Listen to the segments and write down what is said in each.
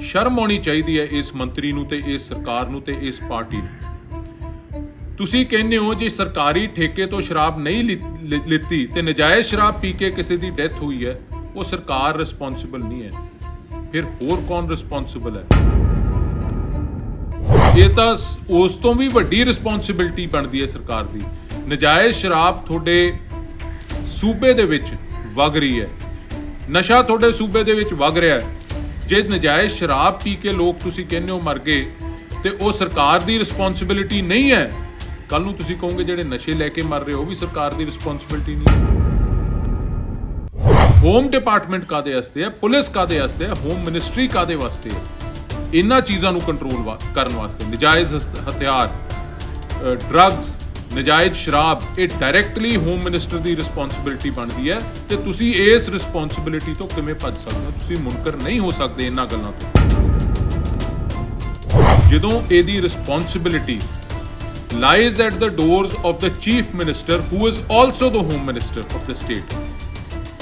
ਸ਼ਰਮ ਆਉਣੀ ਚਾਹੀਦੀ ਹੈ ਇਸ ਮੰਤਰੀ ਨੂੰ ਤੇ ਇਸ ਸਰਕਾਰ ਨੂੰ ਤੇ ਇਸ ਪਾਰਟੀ ਨੂੰ। ਤੁਸੀਂ ਕਹਿੰਦੇ ਹੋ ਜੇ ਸਰਕਾਰੀ ਠੇਕੇ ਤੋਂ ਸ਼ਰਾਬ ਨਹੀਂ ਲਿ- ਲਿੱਤੀ ਤੇ ਨਜਾਇਜ਼ ਸ਼ਰਾਬ ਪੀ ਕੇ ਕਿਸੇ ਦੀ ਡੈਥ ਹੋਈ ਹੈ, ਉਹ ਸਰਕਾਰ ਰਿਸਪੌਂਸਿਬਲ ਨਹੀਂ ਹੈ। ਫਿਰ ਹੋਰ ਕੌਣ ਰਿਸਪੌਂਸਿਬਲ ਹੈ? ਇਹ ਤਾਂ ਉਸ ਤੋਂ ਵੀ ਵੱਡੀ ਰਿਸਪੌਂਸਿਬਿਲਟੀ ਬਣਦੀ ਹੈ ਸਰਕਾਰ ਦੀ। ਨਜਾਇਜ਼ ਸ਼ਰਾਬ ਤੁਹਾਡੇ ਸੂਬੇ ਦੇ ਵਿੱਚ ਵਗ ਰਹੀ ਹੈ। ਨਸ਼ਾ ਤੁਹਾਡੇ ਸੂਬੇ ਦੇ ਵਿੱਚ ਵਗ ਰਿਹਾ ਹੈ। ਜੇ ਨਜਾਇਜ਼ ਸ਼ਰਾਬ ਪੀ ਕੇ ਲੋਕ ਤੁਸੀਂ ਕਹਿੰਦੇ ਹੋ ਮਰ ਗਏ, ਤੇ ਉਹ ਸਰਕਾਰ ਦੀ ਰਿਸਪੌਂਸਿਬਿਲਟੀ ਨਹੀਂ ਹੈ। ਕੱਲ ਨੂੰ ਤੁਸੀਂ ਕਹੋਗੇ ਜਿਹੜੇ ਨਸ਼ੇ ਲੈ ਕੇ ਮਰ ਰਹੇ, ਉਹ ਵੀ ਸਰਕਾਰ ਦੀ ਰਿਸਪੌਂਸਿਬਿਲਟੀ ਨਹੀਂ ਹੋਮ ਡਿਪਾਰਟਮੈਂਟ ਕਾਦੇ ਵਾਸਤੇ ਹੈ? ਪੁਲਿਸ ਕਾਦੇ ਵਾਸਤੇ ਹੈ? ਹੋਮ ਮਿਨਿਸਟਰੀ ਕਾਦੇ ਵਾਸਤੇ ਹੈ? ਇਹਨਾਂ ਚੀਜ਼ਾਂ ਨੂੰ ਕੰਟਰੋਲ ਕਰਨ ਵਾਸਤੇ। ਨਜਾਇਜ਼ ਹਸ- ਹਥਿਆਰ ਡਰੱਗਸ ਨਜਾਇਜ਼ ਸ਼ਰਾਬ, ਇਹ ਡਾਇਰੈਕਟਲੀ ਹੋਮ ਮਿਨਿਸਟਰ ਦੀ ਰਿਸਪੌਂਸਿਬਿਲਟੀ ਬਣਦੀ ਹੈ ਤੇ ਤੁਸੀਂ ਇਸ ਰਿਸਪੌਂਸਿਬਿਲਟੀ ਤੋਂ ਕਿਵੇਂ ਭੱਜ ਸਕਦੇ ਹੋ? ਤੁਸੀਂ ਮੁਨਕਰ ਨਹੀਂ ਹੋ ਸਕਦੇ ਇਹਨਾਂ ਗੱਲਾਂ ਤੋਂ। ਜਦੋਂ ਇਹਦੀ responsibility lies at the doors of the chief minister, who is also the home minister of the state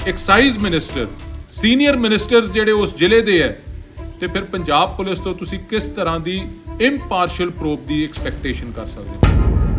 excise minister senior ministers ਜਿਹੜੇ ਉਸ ਜ਼ਿਲ੍ਹੇ ਦੇ ਹੈ, ਤੇ ਫਿਰ ਪੰਜਾਬ ਪੁਲਿਸ ਤੋਂ ਤੁਸੀਂ ਕਿਸ ਤਰ੍ਹਾਂ ਦੀ ਇੰਪਾਰਸ਼ੀਅਲ ਪ੍ਰੋਬ ਦੀ ਐਕਸਪੈਕਟੇਸ਼ਨ ਕਰ ਸਕਦੇ ਹੋ?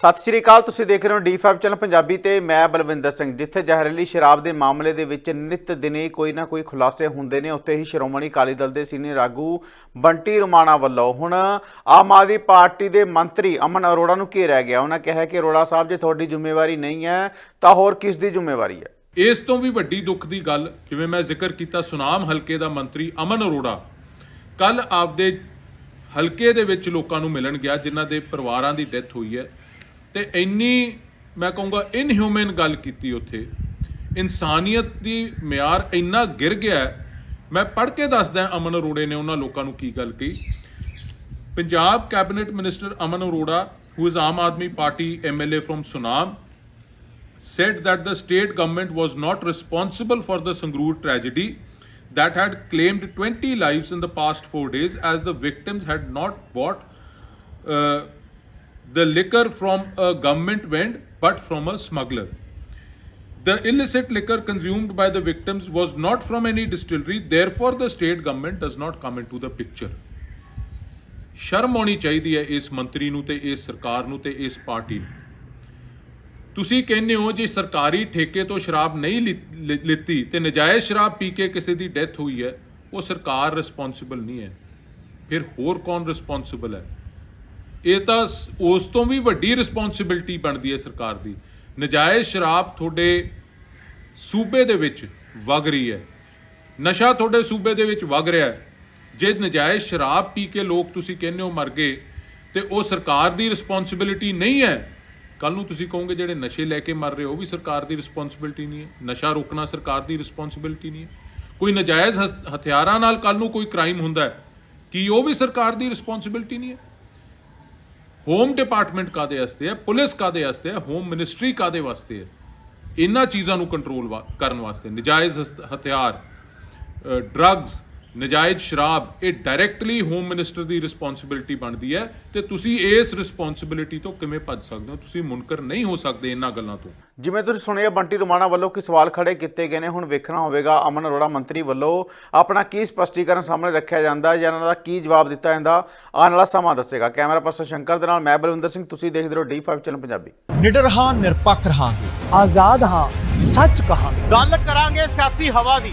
ਸਤਿ ਸ਼੍ਰੀ ਅਕਾਲ, ਤੁਸੀਂ ਦੇਖ ਰਹੇ ਹੋ D5 ਚੈਨਲ ਪੰਜਾਬੀ ਤੇ ਮੈਂ ਬਲਵਿੰਦਰ ਸਿੰਘ, ਜਿੱਥੇ ਜ਼ਹਿਰੀਲੀ ਸ਼ਰਾਬ ਦੇ ਮਾਮਲੇ ਦੇ ਵਿੱਚ ਨਿਤ ਦਿਨੇ ਕੋਈ ਨਾ ਕੋਈ ਖੁਲਾਸੇ ਹੁੰਦੇ ਨੇ, ਉੱਥੇ ਹੀ ਸ਼੍ਰੋਮਣੀ ਅਕਾਲੀ ਦਲ ਦੇ ਸੀਨੀਅਰ ਆਗੂ ਬੰਟੀ ਰਮਾਣਾ ਵੱਲੋਂ। ਹੁਣ ਆਮ ਆਦਮੀ ਪਾਰਟੀ ਦੇ ਮੰਤਰੀ ਅਮਨ ਅਰੋੜਾ ਨੂੰ ਘੇਰਿਆ ਗਿਆ? ਉਹਨਾਂ ਕਿਹਾ ਕਿ ਅਰੋੜਾ ਸਾਹਿਬ, ਜੇ ਤੁਹਾਡੀ ਜ਼ਿੰਮੇਵਾਰੀ ਨਹੀਂ ਹੈ, ਤਾਂ ਹੋਰ ਕਿਸ ਦੀ ਜ਼ਿੰਮੇਵਾਰੀ ਹੈ? ਇਸ ਤੋਂ ਵੀ ਵੱਡੀ ਦੁੱਖ ਦੀ ਗੱਲ, ਜਿਵੇਂ ਮੈਂ ਜ਼ਿਕਰ ਕੀਤਾ ਸੁਨਾਮ ਹਲਕੇ ਦਾ ਮੰਤਰੀ ਅਮਨ ਅਰੋੜਾ ਕੱਲ ਆਪਦੇ ਹਲਕੇ ਦੇ ਵਿੱਚ ਲੋਕਾਂ ਨੂੰ ਮਿਲਣ ਗਿਆ, ਜਿਨ੍ਹਾਂ ਦੇ ਪਰਿਵਾਰਾਂ ਦੀ ਡੈਥ ਹੋਈ ਹੈ। ਤੇ ਇੰਨੀ ਮੈਂ ਕਹੂੰਗਾ ਇਨਹਿਊਮਨ ਗੱਲ ਕੀਤੀ ਉੱਥੇ ਇਨਸਾਨੀਅਤ ਦੀ ਮਿਆਰ ਇੰਨਾ ਗਿਰ ਗਿਆ ਹੈ। ਮੈਂ ਪੜ੍ਹ ਕੇ ਦੱਸਦਾ ਅਮਨ ਅਰੋੜੇ ਨੇ ਉਹਨਾਂ ਲੋਕਾਂ ਨੂੰ ਕੀ ਗੱਲ ਕਹੀ Punjab cabinet minister Aman Arora who is Aam Aadmi party MLA from Sunam said that the state government was not responsible for the Sangrur tragedy that had claimed 20 lives in the past four days as the victims had not bought uh, the liquor from a government vend but from a smuggler. The illicit liquor consumed by the victims was not from any distillery, therefore, the state government does not come into the picture. ਸ਼ਰਮ ਆਉਣੀ ਚਾਹੀਦੀ ਹੈ ਇਸ ਮੰਤਰੀ ਨੂੰ ਤੇ ਇਸ ਸਰਕਾਰ ਨੂੰ ਤੇ ਇਸ ਪਾਰਟੀ ਨੂੰ ਤੁਸੀਂ ਕਹਿੰਦੇ ਹੋ ਜੇ ਸਰਕਾਰੀ ਠੇਕੇ ਤੋਂ ਸ਼ਰਾਬ ਨਹੀਂ ਲਿ- ਲਿ- ਲਿੱਤੀ ਤੇ ਨਜਾਇਜ਼ ਸ਼ਰਾਬ ਪੀ ਕੇ ਕਿਸੇ ਦੀ ਡੈਥ ਹੋਈ ਹੈ ਉਹ ਸਰਕਾਰ ਰਿਸਪੌਂਸਿਬਲ ਨਹੀਂ ਹੈ ਫਿਰ ਹੋਰ ਕੌਣ ਰਿਸਪੌਂਸਿਬਲ ਹੈ ਇਹ ਤਾਂ ਸ- ਉਸ ਤੋਂ ਵੀ ਵੱਡੀ ਰਿਸਪੌਂਸਿਬਿਲਟੀ ਬਣਦੀ ਹੈ ਸਰਕਾਰ ਦੀ। ਨਜਾਇਜ਼ ਸ਼ਰਾਬ ਤੁਹਾਡੇ ਸੂਬੇ ਦੇ ਵਿੱਚ ਵਗ ਰਹੀ ਹੈ। ਨਸ਼ਾ ਤੁਹਾਡੇ ਸੂਬੇ ਦੇ ਵਿੱਚ ਵਗ ਰਿਹਾ ਹੈ। ਜੇ ਨਜਾਇਜ਼ ਸ਼ਰਾਬ ਪੀ ਕੇ ਲੋਕ ਤੁਸੀਂ ਕਹਿੰਦੇ ਹੋ ਮਰ ਗਏ, ਤੇ ਉਹ ਸਰਕਾਰ ਦੀ ਰਿਸਪੌਂਸਿਬਿਲਟੀ ਨਹੀਂ ਹੈ। ਕੱਲ ਨੂੰ ਤੁਸੀਂ ਕਹੋਗੇ ਜਿਹੜੇ ਨਸ਼ੇ ਲੈ ਕੇ ਮਰ ਰਹੇ, ਉਹ ਵੀ ਸਰਕਾਰ ਦੀ ਰਿਸਪੌਂਸਿਬਿਲਟੀ ਨਹੀਂ ਹੈ। ਨਸ਼ਾ ਰੋਕਣਾ ਸਰਕਾਰ ਦੀ ਰਿਸਪੌਂਸਿਬਿਲਟੀ ਨਹੀਂ ਹੈ। ਕੋਈ ਨਜਾਇਜ਼ ਹਸ- ਹਥਿਆਰਾਂ ਨਾਲ ਕੱਲ ਨੂੰ ਕੋਈ ਕ੍ਰਾਈਮ ਹੁੰਦਾ ਹੈ, ਕੀ ਉਹ ਵੀ ਸਰਕਾਰ ਦੀ ਰਿਸਪੌਂਸਿਬਿਲਟੀ ਨਹੀਂ ਹੈ? ਹੋਮ ਡਿਪਾਰਟਮੈਂਟ ਕਾਦੇ ਵਾਸਤੇ ਹੈ? ਪੁਲਿਸ ਕਾਦੇ ਵਾਸਤੇ ਹੈ? ਹੋਮ ਮਿਨਿਸਟਰੀ ਕਾਦੇ ਵਾਸਤੇ ਹੈ? ਇਹਨਾਂ ਚੀਜ਼ਾਂ ਨੂੰ ਕੰਟਰੋਲ ਕਰਨ ਵਾਸਤੇ, ਨਜਾਇਜ਼ ਹਸ- ਹਥਿਆਰ ਡਰੱਗਸ ਨਜਾਇਜ਼ ਸ਼ਰਾਬ ਇਹ ਡਾਇਰੈਕਟਲੀ ਹੋਮ ਮਿਨਿਸਟਰ ਦੀ ਰਿਸਪੌਂਸਿਬਿਲਟੀ ਬਣਦੀ ਹੈ ਤੇ ਤੁਸੀਂ ਇਸ ਰਿਸਪੌਂਸਿਬਿਲਟੀ ਤੋਂ ਕਿਵੇਂ ਭੱਜ ਸਕਦੇ ਹੋ? ਤੁਸੀਂ ਮੁਨਕਰ ਨਹੀਂ ਹੋ ਸਕਦੇ ਇਹਨਾਂ ਗੱਲਾਂ ਤੋਂ। ਜਿਵੇਂ ਤੁਸੀਂ ਸੁਣਿਆ ਬੰਟੀ ਰਮਾਣਾ ਵੱਲੋਂ ਕਿ ਸਵਾਲ ਖੜੇ ਕੀਤੇ ਗਏ ਨੇ ਹੁਣ ਵੇਖਣਾ ਹੋਵੇਗਾ ਅਮਨ ਅਰੋੜਾ ਮੰਤਰੀ ਵੱਲੋਂ ਆਪਣਾ ਕੀ ਸਪਸ਼ਟੀਕਰਨ ਸਾਹਮਣੇ ਰੱਖਿਆ ਜਾਂਦਾ ਜਾਂ ਇਹਨਾਂ ਦਾ ਕੀ ਜਵਾਬ ਦਿੱਤਾ ਜਾਂਦਾ ਆਉਣ ਵਾਲਾ ਸਮਾਂ ਦੱਸੇਗਾ। ਕੈਮਰਾ ਪਰਸਨ ਸ਼ੰਕਰ ਦੇ ਨਾਲ ਮੈਂ ਬਲਵਿੰਦਰ ਸਿੰਘ ਤੁਸੀਂ ਦੇਖਦੇ ਰਹੋ D5 ਚੈਨਲ ਪੰਜਾਬੀ। ਨਿਡਰ ਹਾਂ ਨਿਰਪੱਖ ਰਹਾਂਗੇ ਆਜ਼ਾਦ ਹਾਂ ਸੱਚ ਕਹਾਂਗੇ। ਗੱਲ ਕਰਾਂਗੇ ਸਿਆਸੀ ਹਵਾ ਦੀ।